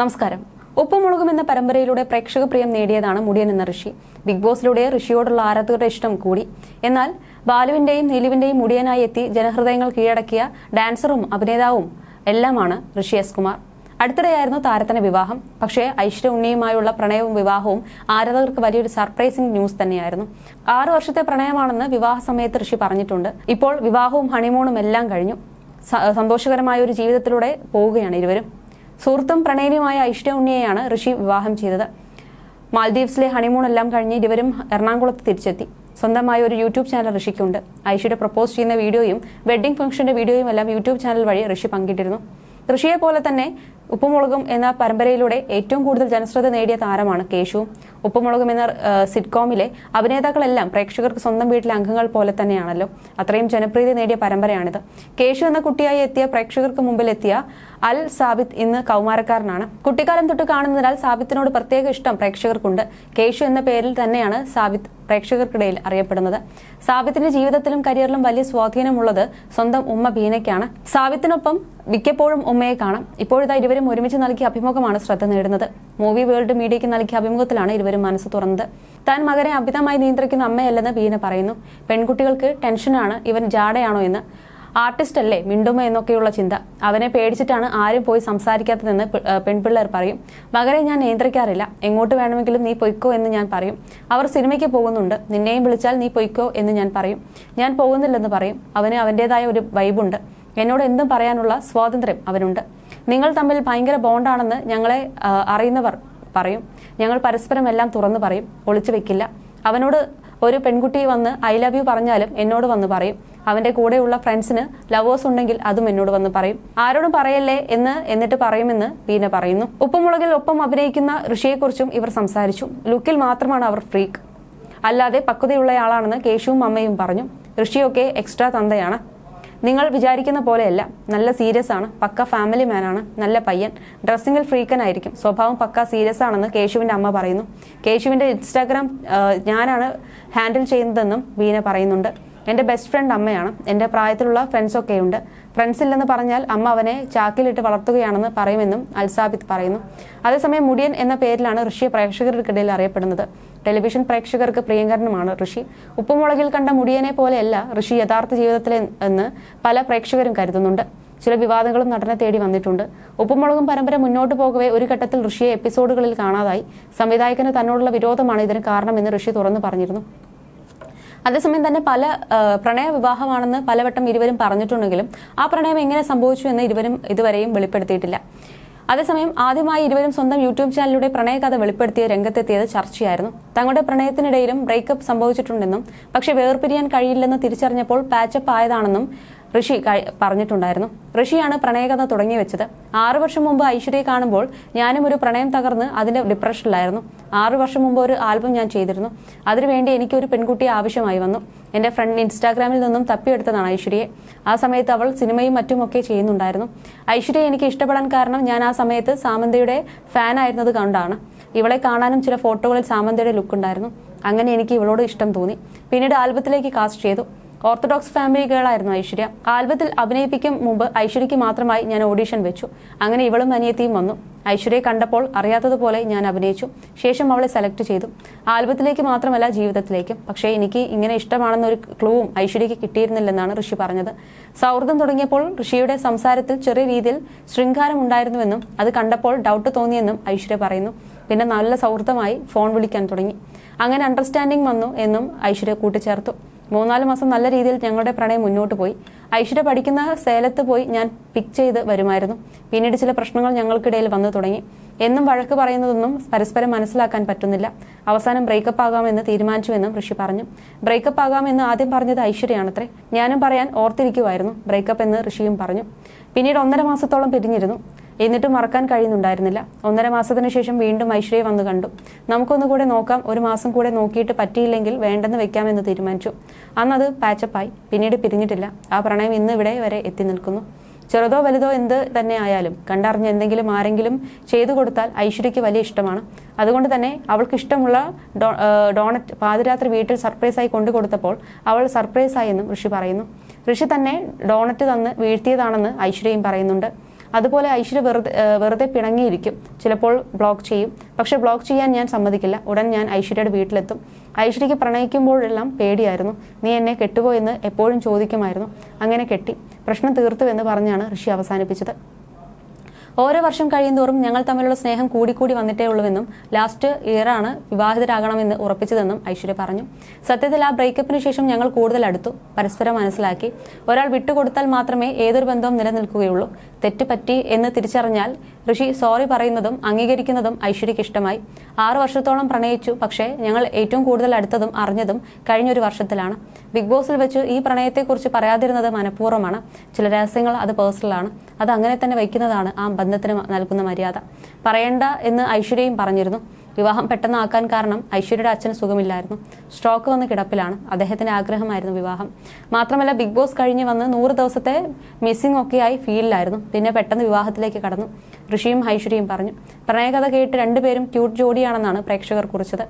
നമസ്കാരം. ഉപ്പുമുളകും എന്ന പരമ്പരയിലൂടെ പ്രേക്ഷക പ്രിയം നേടിയതാണ് മുടിയൻ എന്ന ഋഷി. ബിഗ് ബോസിലൂടെ ഋഷിയോടുള്ള ആരാധകരുടെ ഇഷ്ടം കൂടി. എന്നാൽ ബാലുവിന്റെയും നീലുവിന്റെയും മുടിയനായി എത്തി ജനഹൃദയങ്ങൾ കീഴടക്കിയ ഡാൻസറും അഭിനേതാവും എല്ലാമാണ് ഋഷി എസ് കുമാർ. അടുത്തിടെയായിരുന്നു താരത്തിന്റെ വിവാഹം. പക്ഷേ ഐശ്വര്യ ഉണ്ണിയുമായുള്ള പ്രണയവും വിവാഹവും ആരാധകർക്ക് വലിയൊരു സർപ്രൈസിംഗ് ന്യൂസ് തന്നെയായിരുന്നു. ആറു വർഷത്തെ പ്രണയമാണെന്ന് വിവാഹ സമയത്ത് ഋഷി പറഞ്ഞിട്ടുണ്ട്. ഇപ്പോൾ വിവാഹവും ഹണിമൂണും എല്ലാം കഴിഞ്ഞു. സന്തോഷകരമായ ഒരു ജീവിതത്തിലൂടെ പോവുകയാണ് ഇരുവരും. സുഹൃത്തും പ്രണയിനിയുമായ ഐഷ്ട ഉണ്ണിയെയാണ് ഋഷി വിവാഹം ചെയ്തത്. മാൽദീവ്സിലെ ഹണിമൂൺ എല്ലാം കഴിഞ്ഞ് ഇരുവരും എറണാകുളത്ത് തിരിച്ചെത്തി. സ്വന്തമായ ഒരു യൂട്യൂബ് ചാനൽ ഋഷിക്കുണ്ട്. ഐഷയുടെ പ്രപ്പോസ് ചെയ്യുന്ന വീഡിയോയും വെഡ്ഡിംഗ് ഫംഗ്ഷന്റെ വീഡിയോയും എല്ലാം യൂട്യൂബ് ചാനൽ വഴി ഋഷി പങ്കിട്ടിരുന്നു. ഋഷിയെ പോലെ തന്നെ ഉപ്പുമുളകും എന്ന പരമ്പരയിലൂടെ ഏറ്റവും കൂടുതൽ ജനശ്രദ്ധ നേടിയ താരമാണ് കേശു. ഉപ്പുമുളകും എന്ന സിറ്റ്കോമിലെ അഭിനേതാക്കളെല്ലാം പ്രേക്ഷകർക്ക് സ്വന്തം വീട്ടിലെ അംഗങ്ങൾ പോലെ തന്നെയാണല്ലോ. അത്രയും ജനപ്രീതി നേടിയ പരമ്പരയാണിത്. കേശു എന്ന കുട്ടിയായി എത്തിയ പ്രേക്ഷകർക്ക് മുമ്പിൽ എത്തിയ അൽ സാബിത്ത് ഇന്ന് കൗമാരക്കാരനാണ്. കുട്ടിക്കാലം തൊട്ട് കാണുന്നതിനാൽ സാബിത്തിനോട് പ്രത്യേക ഇഷ്ടം പ്രേക്ഷകർക്കുണ്ട്. കേശു എന്ന പേരിൽ തന്നെയാണ് സാബിത്ത് പ്രേക്ഷകർക്കിടയിൽ അറിയപ്പെടുന്നത്. സാബിത്തിന്റെ ജീവിതത്തിലും കരിയറിലും വലിയ സ്വാധീനമുള്ളത് സ്വന്തം ഉമ്മ ബീനയ്ക്കാണ്. സാബിത്തിനൊപ്പം മിക്കപ്പോഴും ഉമ്മയെ കാണാം. ഇപ്പോഴിതാ ഇരുവരും ഒരുമിച്ച് നൽകിയ അഭിമുഖമാണ് ശ്രദ്ധ നേടുന്നത്. മൂവി വേൾഡ് മീഡിയയ്ക്ക് നൽകിയ അഭിമുഖത്തിലാണ് ഇരുവരും മനസ്സ് തുറന്നത്. താൻ മകനെ അമിതമായി നിയന്ത്രിക്കുന്ന അമ്മയല്ലെന്ന് ബീന പറയുന്നു. പെൺകുട്ടികൾക്ക് ടെൻഷനാണ്. ഇവൻ ജാടയാണോ എന്ന് ആർട്ടിസ്റ്റ് അല്ലേ മിണ്ടുമോ എന്നൊക്കെയുള്ള ചിന്ത. അവനെ പേടിച്ചിട്ടാണ് ആരും പോയി സംസാരിക്കാത്തതെന്ന് പെൺപിള്ളേർ പറയും. മകനെ ഞാൻ നിയന്ത്രിക്കാറില്ല. എങ്ങോട്ട് വേണമെങ്കിലും നീ പൊയ്ക്കോ എന്ന് ഞാൻ പറയും. അവർ സിനിമയ്ക്ക് പോകുന്നുണ്ട്. നിന്നെയും വിളിച്ചാൽ നീ പൊയ്ക്കോ എന്ന് ഞാൻ പറയും. ഞാൻ പോകുന്നില്ലെന്ന് പറയും. അവന് അവന്റെതായ ഒരു വൈബുണ്ട്. എന്നോട് എന്തും പറയാനുള്ള സ്വാതന്ത്ര്യം അവനുണ്ട്. നിങ്ങൾ തമ്മിൽ ഭയങ്കര ബോണ്ടാണെന്ന് ഞങ്ങളെ അറിയുന്നവർ പറയും. ഞങ്ങൾ പരസ്പരം എല്ലാം തുറന്നു പറയും. ഒളിച്ചു വെക്കില്ല. അവനോട് ഒരു പെൺകുട്ടി വന്ന് ഐ ലവ് യു പറഞ്ഞാലും എന്നോട് വന്ന് പറയും. അവന്റെ കൂടെയുള്ള ഫ്രണ്ട്സിന് ലവേഴ്സ് ഉണ്ടെങ്കിൽ അതും എന്നോട് വന്ന് പറയും. ആരോടും പറയല്ലേ എന്ന് എന്നിട്ട് പറയുമെന്ന് ബീന പറയുന്നു. ഉപ്പുമുളകിൽ ഒപ്പം അഭിനയിക്കുന്ന ഋഷിയെക്കുറിച്ചും ഇവർ സംസാരിച്ചു. ലുക്കിൽ മാത്രമാണ് അവർ ഫ്രീക്ക്. അല്ലാതെ പക്വതയുള്ളയാളാണെന്ന് കേശുവും അമ്മയും പറഞ്ഞു. ഋഷിയൊക്കെ എക്സ്ട്രാ തന്തയാണ്. നിങ്ങൾ വിചാരിക്കുന്ന പോലെയല്ല. നല്ല സീരിയസ് ആണ്. പക്ക ഫാമിലി മാനാണ് നല്ല പയ്യൻ. ഡ്രസ്സിങ്ങിൽ ഫ്രീക്കനായിരിക്കും സ്വഭാവം പക്ക സീരിയസ് ആണെന്ന് കേശുവിന്റെ അമ്മ പറയുന്നു. കേശുവിന്റെ ഇൻസ്റ്റാഗ്രാം ഞാനാണ് ഹാൻഡിൽ ചെയ്യുന്നതെന്നും വീന പറയുന്നുണ്ട്. എന്റെ ബെസ്റ്റ് ഫ്രണ്ട് അമ്മയാണ്. എന്റെ പ്രായത്തിലുള്ള ഫ്രണ്ട്സൊക്കെ ഉണ്ട് ഫ്രണ്ട്സ് ഇല്ലെന്ന് പറഞ്ഞാൽ അമ്മ അവനെ ചാക്കിലിട്ട് വളർത്തുകയാണെന്ന് പറയുമെന്നും അൽസാബിത്ത് പറയുന്നു. അതേസമയം മുടിയൻ എന്ന പേരിലാണ് ഋഷി പ്രേക്ഷകർക്കിടയിൽ അറിയപ്പെടുന്നത്. ടെലിവിഷൻ പ്രേക്ഷകർക്ക് പ്രിയങ്കരനുമാണ് ഋഷി. ഉപ്പുമുളകിൽ കണ്ട മുടിയനെ പോലെയല്ല ഋഷി യഥാർത്ഥ ജീവിതത്തിലെ എന്ന് പല പ്രേക്ഷകരും കരുതുന്നുണ്ട്. ചില വിവാദങ്ങളും നടനെ തേടി വന്നിട്ടുണ്ട്. ഉപ്പുമുളകും പരമ്പര മുന്നോട്ട് പോകവേ ഒരു ഘട്ടത്തിൽ ഋഷിയെ എപ്പിസോഡുകളിൽ കാണാതായി. സംവിധായകന് തന്നോടുള്ള വിരോധമാണ് ഇതിന് കാരണമെന്ന് ഋഷി തുറന്നു പറഞ്ഞിരുന്നു. അതേസമയം തന്നെ പല പ്രണയ വിവാഹമാണെന്ന് പലവട്ടം ഇരുവരും പറഞ്ഞിട്ടുണ്ടെങ്കിലും ആ പ്രണയം എങ്ങനെ സംഭവിച്ചു എന്ന് ഇരുവരും ഇതുവരെയും വെളിപ്പെടുത്തിയിട്ടില്ല. അതേസമയം ആദ്യമായി ഇരുവരും സ്വന്തം യൂട്യൂബ് ചാനലിലൂടെ പ്രണയകഥ വെളിപ്പെടുത്തിയ രംഗത്തെത്തിയത് ചർച്ചയായിരുന്നു. തങ്ങളുടെ പ്രണയത്തിനിടയിലും ബ്രേക്കപ്പ് സംഭവിച്ചിട്ടുണ്ടെന്നും പക്ഷെ വേർപിരിയാൻ കഴിയില്ലെന്ന് തിരിച്ചറിഞ്ഞപ്പോൾ പാച്ചപ്പ് ആയതാണെന്നും ഋഷി പറഞ്ഞിട്ടുണ്ടായിരുന്നു. ഋഷിയാണ് പ്രണയകഥ തുടങ്ങി വെച്ചത് ആറു വർഷം മുമ്പ് ഐശ്വര്യയെ കാണുമ്പോൾ ഞാനും ഒരു പ്രണയം തകർന്ന് അതിന്റെ ഡിപ്രഷനിലായിരുന്നു ആറു വർഷം മുമ്പ് ഒരു ആൽബം ഞാൻ ചെയ്തിരുന്നു. അതിനുവേണ്ടി എനിക്ക് ഒരു പെൺകുട്ടിയെ ആവശ്യമായി വന്നു. എന്റെ ഫ്രണ്ട് ഇൻസ്റ്റാഗ്രാമിൽ നിന്നും തപ്പിയെടുത്തതാണ് ഐശ്വര്യയെ. ആ സമയത്ത് അവൾ സിനിമയും മറ്റുമൊക്കെ ചെയ്യുന്നുണ്ടായിരുന്നു. ഐശ്വര്യ എനിക്ക് ഇഷ്ടപ്പെടാൻ കാരണം ഞാൻ ആ സമയത്ത് സാമന്തയുടെ ഫാൻ ആയിരുന്നത് കൊണ്ടാണ്. ഇവളെ കാണാനും ചില ഫോട്ടോകളിൽ സാമന്തയുടെ ലുക്ക് ഉണ്ടായിരുന്നു. അങ്ങനെ എനിക്ക് ഇവളോട് ഇഷ്ടം തോന്നി. പിന്നീട് ആൽബത്തിലേക്ക് കാസ്റ്റ് ചെയ്തു. ഓർത്തഡോക്സ് ഫാമിലി ഗേളായിരുന്നു ഐശ്വര്യ. ആൽബത്തിൽ അഭിനയിപ്പിക്കും മുമ്പ് ഐശ്വര്യയ്ക്ക് മാത്രമായി ഞാൻ ഓഡിഷൻ വെച്ചു. അങ്ങനെ ഇവളും അനിയത്തിയും വന്നു. ഐശ്വര്യയെ കണ്ടപ്പോൾ അറിയാത്തതുപോലെ ഞാൻ അഭിനയിച്ചു. ശേഷം അവളെ സെലക്ട് ചെയ്തു. ആൽബത്തിലേക്ക് മാത്രമല്ല ജീവിതത്തിലേക്കും. പക്ഷേ എനിക്ക് ഇങ്ങനെ ഇഷ്ടമാണെന്നൊരു ക്ലൂവും ഐശ്വര്യയ്ക്ക് കിട്ടിയിരുന്നില്ലെന്നാണ് ഋഷി പറഞ്ഞത്. സൗഹൃദം തുടങ്ങിയപ്പോൾ ഋഷിയുടെ സംസാരത്തിൽ ചെറിയ രീതിയിൽ ശൃംഗാരം ഉണ്ടായിരുന്നുവെന്നും അത് കണ്ടപ്പോൾ ഡൗട്ട് തോന്നിയെന്നും ഐശ്വര്യ പറയുന്നു. പിന്നെ നല്ല സൗഹൃദമായി ഫോൺ വിളിക്കാൻ തുടങ്ങി. അങ്ങനെ അണ്ടർസ്റ്റാൻഡിംഗ് വന്നു എന്നും ഐശ്വര്യ കൂട്ടിച്ചേർത്തു. മൂന്നാൽ മാസം നല്ല രീതിയിൽ ഞങ്ങളുടെ പ്രണയം മുന്നോട്ട് പോയി. ഐശ്വര്യ പഠിക്കുന്ന സേലത്ത് പോയി ഞാൻ പിക്ക് ചെയ്ത് വരുമായിരുന്നു. പിന്നീട് ചില പ്രശ്നങ്ങൾ ഞങ്ങൾക്കിടയിൽ വന്നു തുടങ്ങി. എന്നും വഴക്ക് പറയുന്നതൊന്നും പരസ്പരം മനസ്സിലാക്കാൻ പറ്റുന്നില്ല. അവസാനം ബ്രേക്കപ്പ് ആകാമെന്ന് തീരുമാനിച്ചുവെന്നും ഋഷി പറഞ്ഞു. ബ്രേക്കപ്പ് ആകാമെന്ന് ആദ്യം പറഞ്ഞത് ഐശ്വര്യയാണത്രേ. ഞാനും പറയാൻ ഓർത്തിരിക്കുമായിരുന്നു ബ്രേക്കപ്പ് എന്ന് ഋഷിയും പറഞ്ഞു. പിന്നീട് ഒന്നര മാസത്തോളം പിരിഞ്ഞിരുന്നു. എന്നിട്ടും മറക്കാൻ കഴിയുന്നുണ്ടായിരുന്നില്ല. ഒന്നര മാസത്തിന് ശേഷം വീണ്ടും ഐശ്വര്യ വന്നു കണ്ടു. നമുക്കൊന്നുകൂടെ നോക്കാം ഒരു മാസം കൂടെ നോക്കിയിട്ട് പറ്റിയില്ലെങ്കിൽ വേണ്ടെന്ന് വെക്കാമെന്ന് തീരുമാനിച്ചു. അന്നത് പാച്ചപ്പായി. പിന്നീട് പിരിഞ്ഞിട്ടില്ല. ആ പ്രണയം ഇന്ന് ഇവിടെ വരെ എത്തി നിൽക്കുന്നു. ചെറുതോ വലുതോ എന്ത് തന്നെ ആയാലും കണ്ടറിഞ്ഞ് എന്തെങ്കിലും ആരെങ്കിലും ചെയ്തു കൊടുത്താൽ ഐശ്വര്യയ്ക്ക് വലിയ ഇഷ്ടമാണ്. അതുകൊണ്ട് തന്നെ അവൾക്ക് ഇഷ്ടമുള്ള ഡോണറ്റ് പാതിരാത്രി വീട്ടിൽ സർപ്രൈസായി കൊണ്ടു കൊടുത്തപ്പോൾ അവൾ സർപ്രൈസായി എന്നും ഋഷി പറയുന്നു. ഋഷി തന്നെ ഡോണറ്റ് തന്ന് വീഴ്ത്തിയതാണെന്ന് ഐശ്വര്യയും പറയുന്നുണ്ട്. അതുപോലെ ഐശ്വര്യ വെറുതെ വെറുതെ പിണങ്ങിയിരിക്കും. ചിലപ്പോൾ ബ്ലോക്ക് ചെയ്യും. പക്ഷെ ബ്ലോക്ക് ചെയ്യാൻ ഞാൻ സമ്മതിക്കില്ല. ഉടൻ ഞാൻ ഐശ്വര്യയുടെ വീട്ടിലെത്തും. ഐശ്വര്യയ്ക്ക് പ്രണയിക്കുമ്പോഴെല്ലാം പേടിയായിരുന്നു. നീ എന്നെ കെട്ടുപോയെന്ന് എപ്പോഴും ചോദിക്കുമായിരുന്നു. അങ്ങനെ കെട്ടി. പ്രശ്നം തീർത്തു എന്ന് പറഞ്ഞാണ് ഋഷി അവസാനിപ്പിച്ചത്. ഓരോ വർഷം കഴിയുന്തോറും ഞങ്ങൾ തമ്മിലുള്ള സ്നേഹം കൂടിക്കൂടി വന്നിട്ടേ ഉള്ളൂവെന്നും ലാസ്റ്റ് ഇയറാണ് വിവാഹിതരാകണമെന്ന് ഉറപ്പിച്ചതെന്നും ഐശ്വര്യ പറഞ്ഞു. സത്യത്തിൽ ആ ബ്രേക്കപ്പിന് ശേഷം ഞങ്ങൾ കൂടുതൽ അടുത്തു. പരസ്പരം മനസ്സിലാക്കി. ഒരാൾ വിട്ടുകൊടുത്താൽ മാത്രമേ ഏതൊരു ബന്ധവും നിലനിൽക്കുകയുള്ളൂ. തെറ്റ് പറ്റി എന്ന് തിരിച്ചറിഞ്ഞാൽ ഋഷി സോറി പറയുന്നതും അംഗീകരിക്കുന്നതും ഐശ്വര്യയ്ക്ക് ഇഷ്ടമായി ആറു വർഷത്തോളം പ്രണയിച്ചു പക്ഷേ ഞങ്ങൾ ഏറ്റവും കൂടുതൽ അടുത്തതും അറിഞ്ഞതും കഴിഞ്ഞൊരു വർഷത്തിലാണ്. ബിഗ് ബോസിൽ വെച്ച് ഈ പ്രണയത്തെക്കുറിച്ച് പറയാതിരുന്നത് മനഃപൂർവമാണ്. ചില രഹസ്യങ്ങൾ അത് പേഴ്സണലാണ് അത് അങ്ങനെ തന്നെ വയ്ക്കുന്നതാണ് ആ ബന്ധത്തിന് നൽകുന്ന മര്യാദ. പറയേണ്ട എന്ന് ഐശ്വര്യയും പറഞ്ഞിരുന്നു. വിവാഹം പെട്ടെന്നാക്കാൻ കാരണം ഐശ്വര്യയുടെ അച്ഛന് സുഖമില്ലായിരുന്നു. സ്ട്രോക്ക് വന്ന് കിടപ്പിലാണ്. അദ്ദേഹത്തിന്റെ ആഗ്രഹമായിരുന്നു വിവാഹം. മാത്രമല്ല ബിഗ് ബോസ് കഴിഞ്ഞ് വന്ന് നൂറ് ദിവസത്തെ മിസ്സിംഗ് ഒക്കെ ഒക്കെയായി ഫീലിലായിരുന്നു. പിന്നെ പെട്ടെന്ന് വിവാഹത്തിലേക്ക് കടന്നു. ഋഷിയും ഐശ്വര്യയും പറഞ്ഞു. പ്രണയകഥ കേട്ട് രണ്ടുപേരും ക്യൂട്ട് ജോഡിയാണെന്നാണ് പ്രേക്ഷകർ കുറിച്ചത്.